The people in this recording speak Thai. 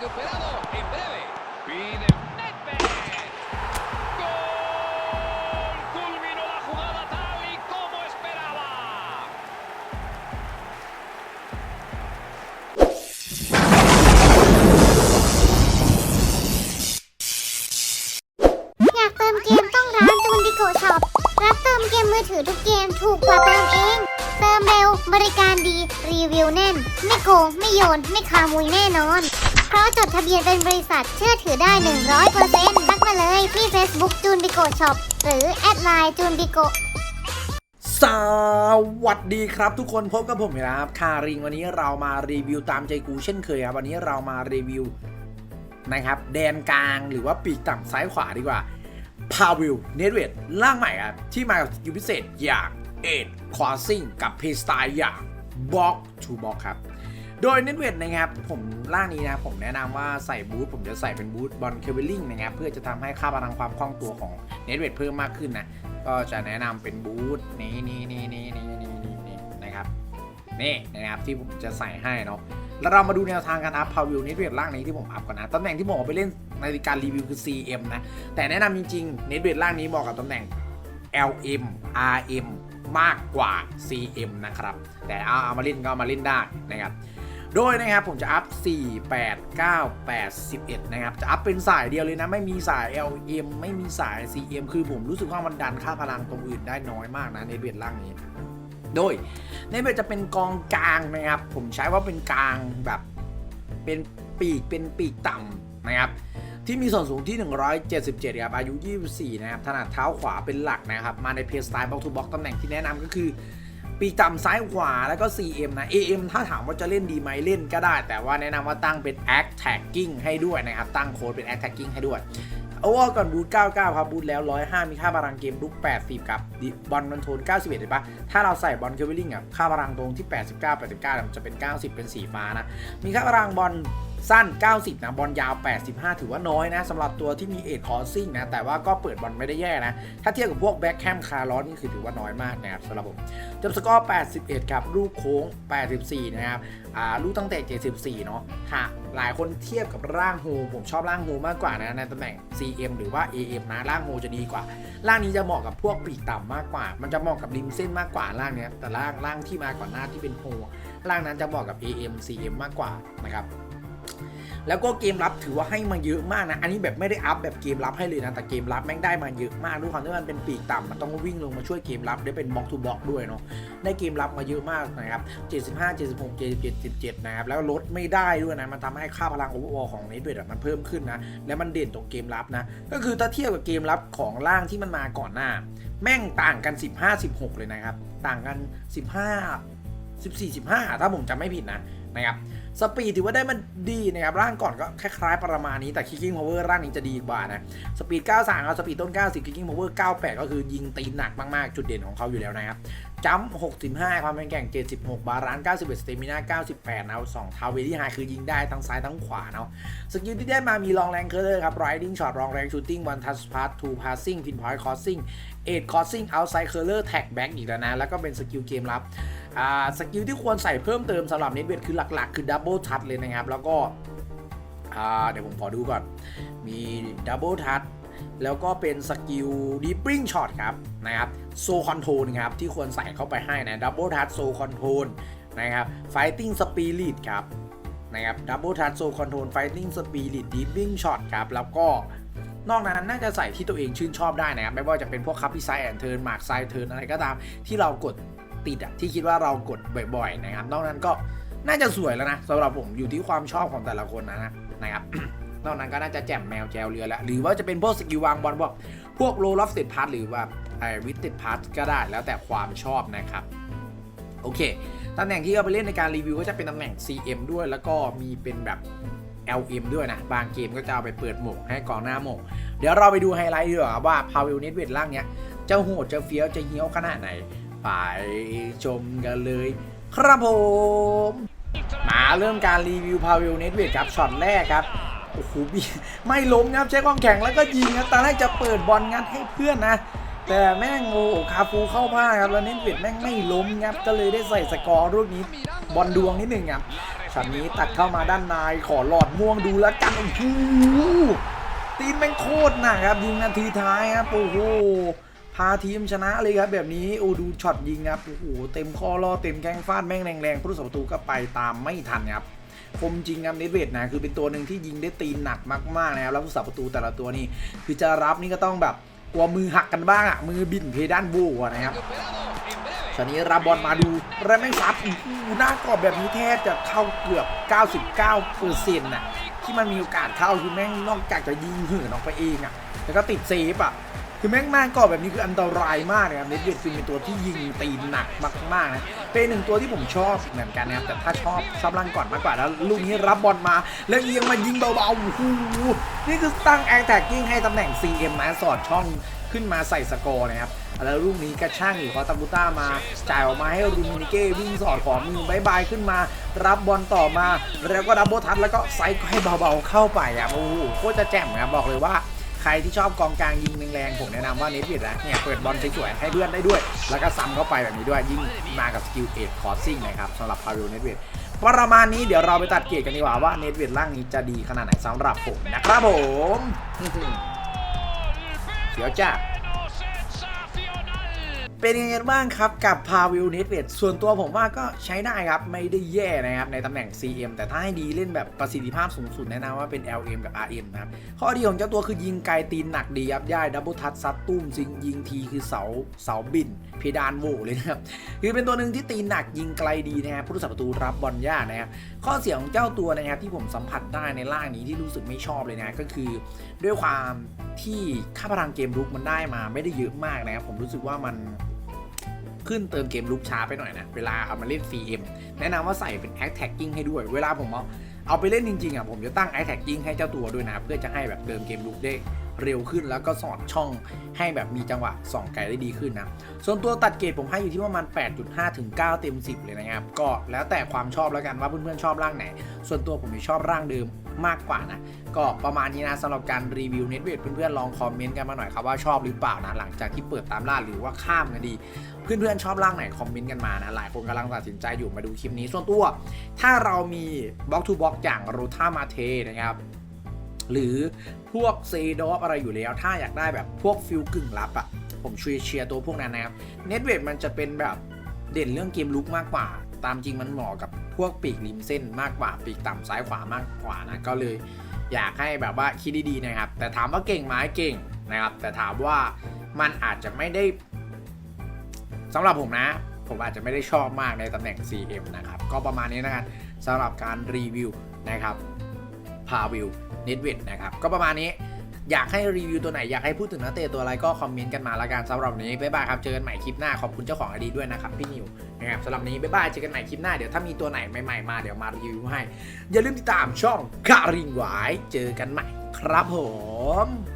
recuperado en breve. Pide นไม่ขโมยแน่นอน เพราะจดทะเบียนเป็นบริษัทเชื่อถือได้ 100%ทักมาเลยที่ Facebook จูนดิโกช็อปหรือแอดไลน์จูนดิโกสวัสดีครับทุกคนพบกับผมอีกแล้วครับคาริงวันนี้เรามารีวิวตามใจกูเช่นเคยครับวันนี้เรามารีวิวนะครับแดนกลางหรือว่าปีกต่ำซ้ายขวาดีกว่าพาวิลเนตเวดร่างใหม่ครับที่มากับสกิลพิเศษอย่างเอ็ดควอซิงกับเพสไตล์อย่างบล็อกทูบล็อกครับ โดยเน็ตเวดนะครับผมร่างนี้นะผมแนะนำว่าใส่บูทผมจะใส่เป็นบูทบอลเคเวลลิงนะครับเพื่อจะทำให้ค่าพลังความคล่องตัวของเน็ตเวดเพิ่มมากขึ้นนะก็จะแนะนำเป็นบูทนี้นี่นี่นี่นี่นี่นี่นี่นะครับนี่นะครับที่ผมจะใส่ให้เนาะแล้วเรามาดูแนวทางการอัพพาวิลนิดเวทล่างนี้ที่ผมอัพก่อนนะตำแหน่งที่ผมเอาไปเล่นในการรีวิวคือ CM นะแต่แนะนำจริงๆเนิดเวทล่างนี้เหมาะกับตำแหน่ง LM RM มากกว่า CM นะครับ แต่เอาเอามาเล่นก็เอามาเล่นได้นะครับ โดยนะครับผมจะอัพ 4 8 9 8 11 นะครับ จะอัพเป็นสายเดียวเลยนะ ไม่มีสาย LM ไม่มีสาย CM คือผมรู้สึกว่ามันดันค่าพลังตรงอื่นได้น้อยมากนะในเบียดล่างนี้ โดยในเบียดจะเป็นกองกลางนะครับ ผมใช้ว่าเป็นกลางแบบเป็นปีกเป็นปีกต่ำนะครับที่มีส่วนสูงที่ 177ครับอายุ 24 นะครับ ถนัดเท้าขวาเป็นหลักนะครับ มาในเพจสไตล์บล็อกทูบล็อกตำแหน่งที่แนะนำก็คือ ปีกต่ำซ้ายขวาแล้วก็ CM นะ AM ถ้าถามว่าจะเล่นดีไหมเล่นก็ได้ แต่ว่าแนะนำว่าตั้งเป็น Act Tagging ให้ด้วยนะครับ ตั้งโค้ดเป็น Act Tagging ให้ด้วยโอเวอร์ก่อนบูท99 ครับบูทแล้ว 105 มีค่าพลังเกมลุก80 ครับบอลมันโทน 91 เห็นปะถ้าเราใส่บอลเควิลลิงอะค่าพลังตรงที่ 89 89มันจะเป็น 90 เป็นสีฟ้านะ มีค่าพลังบอล สั้น 90 นะ บอลยาว 85 ถือว่าน้อยนะสำหรับตัวที่มีเอ c คอร์ซิ่งนะ แต่ว่าก็เปิดบอลไม่ได้แย่นะ ถ้าเทียบกับพวกแบ็คแคมคาร์ลอสนี่คือถือว่าน้อยมากนะครับสำหรับผมจบสกอร์ 81 ครับ ลูกโค้ง 84 นะครับอ่าลูกตั้งแต่ 74 เนาะค่ะหลายคนเทียบกับร่างโฮผมชอบร่างโฮมากกว่านะในตำแหน่ง CM หรือว่า AM นะร่างโฮจะดีกว่า ร่างนี้จะเหมาะกับพวกปีกต่ำมากกว่า มันจะเหมาะกับริมเส้นมากกว่าร่างเนี้ยแต่ร่างร่างที่มาก่อนหน้าที่เป็นโฮร่างนั้นจะเหมาะกับ AM CM มากกว่านะครับ แล้วก็เกมรับถือว่าให้มาเยอะมากนะ อันนี้แบบไม่ได้อัพแบบเกมรับให้เลยนะ แต่เกมรับแม่งได้มาเยอะมากด้วยความที่มันเป็นปีกต่ำมันต้องวิ่งลงมาช่วยเกมรับได้เป็นบล็อกทูบล็อกด้วยเนาะ ได้เกมรับมาเยอะมากนะครับ 75 76 77 77 นะครับ แล้วลดไม่ได้ด้วยนะ มันทำให้ค่าพลังโอเวอร์วอลของเนเวดมันเพิ่มขึ้นนะ และมันเด่นตรงเกมรับนะ ก็คือถ้าเทียบกับเกมรับของล่างที่มันมาก่อนหน้า แม่งต่างกัน 15 16 เลยนะครับ ต่างกัน 15 14 15 ถ้าผมจำไม่ผิดนะนะครับ สปีดถือว่าได้มันดีนะครับร่างก่อนก็คล้ายๆประมาณนี้แต่ Kicking Power ร่างนี้จะดีกว่านะสปีด 93เอาสปีดต้น 90 Kicking Power 98 ก็คือยิงตีหนักมากๆ จุดเด่นของเขาอยู่แล้วนะครับจัมป์65 ความเป็นแกร่ง 76 บาลานซ์91 สเตมิน่า98นะ2ทาวเวลี่ไฮคือยิงได้ทั้งซ้ายทั้งขวาเนาะสกิลที่ได้มามีลองแรงเคอร์เลอร์ครับ riding shot รองแรง shooting one touch pass two passing pinpoint crossing eight crossing outside curler tag back อีกแล้วนะแล้วก็เป็นสกิลเกมรับอ่าสกิลที่ควรใส่เพิ่มเติมสำหรับเน็ตเวทคือหลักๆ คือ double touch เบิลทัตเลยนะครับ แล้วก็เดี๋ยวผมขอดูก่อน มี double touch แล้วก็เป็นสกิล deeping shot ครับนะครับ so control ครับที่ควรใส่เข้าไปให้นะ double touch so control นะครับ fighting spirit ครับนะครับ double touch so control fighting spirit deeping shot ครับแล้วก็นอกนั้นน่าจะใส่ที่ตัวเองชื่นชอบได้นะครับ ไม่ว่าจะเป็นพวกคัพปี้ไซแอนเทิร์นมาร์กไซเทิร์นอะไรก็ตามที่เรากดติดอะที่คิดว่าเรากดบ่อยๆนะครับ นอกนั้นก็ น่าจะสวยแล้วนะสำหรับผมอยู่ที่ความชอบของแต่ละคนนะนะครับนอกนั้นก็น่าจะแจ่มแมวแจวเรือแล้ว หรือว่าจะเป็นพวกสกิลวางบอลพวกพวกโรลอฟติดพาร์หรือว่าไอวิตติดพาร์ก็ได้แล้วแต่ความชอบนะครับ โอเคตำแหน่งที่เอาไปเล่นในการรีวิวก็จะเป็นตำแหน่ง CM ด้วยแล้วก็มีเป็นแบบ LM ด้วยนะ บางเกมก็จะเอาไปเปิดหมกให้กองหน้าหมก เดี๋ยวเราไปดูไฮไลท์ดีกว่าว่าพาวิลเนตเวทล่างเนี้ยจะโหดจะเฟี้ยวจะเหี้ยวขนาดไหน ไปชมกันเลย ครับผม มาเริ่มการรีวิวพาวิลเนตเวทครับช็อตแรกครับโอ้โหไม่ล้มครับใช้ความแข็งแล้วก็ยิงครับตอนแรกจะเปิดบอลงัดให้เพื่อนนะ แต่แม่งโอ้โหคาฟูเข้าผ้าครับแล้วเนตเวทแม่งไม่ล้มครับก็เลยได้ใส่สกอร์ลูกนี้บอลดวงนิดหนึ่งครับช็อตนี้ตัดเข้ามาด้านในขอหลอดม่วงดูแล้วกันโอ้โหตีนแม่งโคตรหนักครับยิงนาทีท้ายครับโอ้โห พาทีมชนะเลยครับ แบบนี้โอ้ดูช็อตยิงครับโอ้โหเต็มข้อล่อเต็มแข้งฟาดแม่งแรงๆผู้รักษาประตูก็ไปตามไม่ทันครับคมจริงครับเนตเวดนะคือเป็นตัวหนึ่งที่ยิงได้ตีนหนักมากๆนะครับแล้วผู้รักษาประตูแต่ละตัวนี่คือจะรับนี่ก็ต้องแบบกลัวมือหักกันบ้างอะมือบินเพดานโบวนะครับ Recuperado en breve. ช็อตนี้รับบอลมาดูแล้วแม่งซัดอ้หน้ากรอบแบบนี้แทบจะเข้าเกือบ 99เปอร์เซ็นต์น่ะที่มันมีโอกาสเข้าคือแม่งนอกจากจะยิงเหินออกไปเองอะแล้วก็ติดเซฟอะ คือแม่งหน้ากรอบแบบนี้คืออันตรายมากเลยครับเนตเวดฟินเป็นตัวที่ยิงตีนหนักมากๆนะเป็นหนึ่งตัวที่ผมชอบเหมือนกันนะครับแต่ถ้าชอบชอบล่างก่อนมากกว่าแล้วลูกนี้รับบอลมา แล้วเอียงมายิงเบาๆโอ้โหนี่คือตั้งแองแท็กกิ้งให้ตำแหน่ง CM นะสอดช่องขึ้นมาใส่สกอร์นะครับแล้วลูกนี้กระช่างอยู่ขอตาบูต้ามาจ่ายออกมาให้รูมินิเก้วิ่งสอดขอมือบายบายขึ้นมา รับบอลต่อมา แล้วก็ดับเบิลทัชแล้วก็ไซส์ให้เบาๆเข้าไปอะโอ้โหโคตรจะแจ่มครับบอกเลยว่า ใครที่ชอบกองกลางยิงแรงๆผมแนะนำว่าเนทวิดนะเนี่ยเปิดบอลสวยๆให้เพื่อนได้ด้วย แล้วก็ซ้ำเข้าไปแบบนี้ด้วยยิ่งมากับสกิลเอ็ดคอร์ซิ่งนะครับสำหรับพาริโอเนทวิดประมาณนี้เดี๋ยวเราไปตัดเกรดกันดีกว่าว่าเนทวิดล่างนี้จะดีขนาดไหนสำหรับผมนะครับผมเดี๋ยวจ้า เป็นยังไงบ้างครับกับพาวิลเนตเวดส่วนตัวผมว่าก็ใช้ได้ครับ ไม่ได้แย่นะครับ ในตำแหน่ง CM แต่ถ้าให้ดีเล่นแบบประสิทธิภาพสูงสุดแนะนำว่าเป็น LM กับ RM นะครับ ข้อดีของเจ้าตัวคือยิงไกลตีนหนักดียับย่ายดับเบิลทัชซัดตุ้มซิงยิงทีคือเสาเสาบิน เพดานโหวเลยนะครับ คือเป็นตัวหนึ่งที่ตีนหนักยิงไกลดีนะครับผู้รักษาประตูรับบอลยากนะครับข้อเสียของเจ้าตัวนะครับที่ผมสัมผัสได้ในล่างนี้ที่รู้สึกไม่ชอบเลยนะก็คือ ด้วยความที่ค่าพลังเกมลุกมันได้มาไม่ได้เยอะมากนะครับผมรู้สึกว่ามัน ขึ้นเติมเกมลุกช้าไปหน่อยนะ เวลาเอามาเล่น CM แนะนำว่าใส่เป็น Act Tagging ให้ด้วย เวลาผมเอาเอาไปเล่นจริงๆอะผมจะตั้ง Act Tagging ให้เจ้าตัวด้วยนะ เพื่อจะให้แบบเติมเกมลุกได้ เร็วขึ้นแล้วก็สอดช่องให้แบบมีจังหวะส่องไกลได้ดีขึ้นนะ ส่วนตัวตัดเกรดผมให้อยู่ที่ประมาณ 8.5 ถึง 9 เต็ม 10 เลยนะครับ ก็แล้วแต่ความชอบแล้วกันว่าเพื่อนๆชอบร่างไหน ส่วนตัวผมชอบร่างเดิมมากกว่านะ ก็ประมาณนี้นะสำหรับการรีวิวเน็ตเวทเพื่อนๆลองคอมเมนต์กันมาหน่อยครับว่าชอบหรือเปล่านะหลังจากที่เปิดตามล่าหรือว่าข้ามกันดี เพื่อนๆชอบร่างไหนคอมเมนต์กันมานะหลายคนกำลังตัดสินใจอยู่มาดูคลิปนี้ส่วนตัว ถ้าเรามีบล็อกทูบล็อกอย่างโรธามาเทนะครับ หรือพวกเซดอฟอะไรอยู่แล้ว ถ้าอยากได้แบบพวกฟิลกึ่งลับอะ่ะ ผมช่วยเชียร์ตัวพวกนั้นนะครับเน็ตเวทมันจะเป็นแบบเด่นเรื่องเกมลุกมากกว่า ตามจริงมันเหมาะกับพวกปีกริมเส้นมากกว่า ปีกต่ำซ้ายขวามากกว่านะ ก็เลยอยากให้แบบว่าคิดดีๆนะครับ แต่ถามว่าเก่งไหมเก่งนะครับ แต่ถามว่ามันอาจจะไม่ได้สำหรับผมนะ ผมอาจจะไม่ได้ชอบมากในตำแหน่ง CM นะครับ ก็ประมาณนี้นะครับสำหรับการรีวิวนะครับ พาวิลเน็ตเวทนะครับ ก็ประมาณนี้อยากให้รีวิวตัวไหน อยากให้พูดถึงนักเตะตัวอะไรก็คอมเมนต์กันมาละกันสำหรับวันนี้บ๊ายบายครับ เจอกันใหม่คลิปหน้าขอบคุณเจ้าของไอดีด้วยนะครับ พี่นิวนะครับสำหรับนนี้บ๊ายบายเจอกันใหม่คลิปหน้าเดี๋ยวถ้ามีตัวไหนใหม่ๆมาเดี๋ยวมารีวิวให้ อย่าลืมติดตามช่องคาริงหวายเจอกันใหม่ครับผม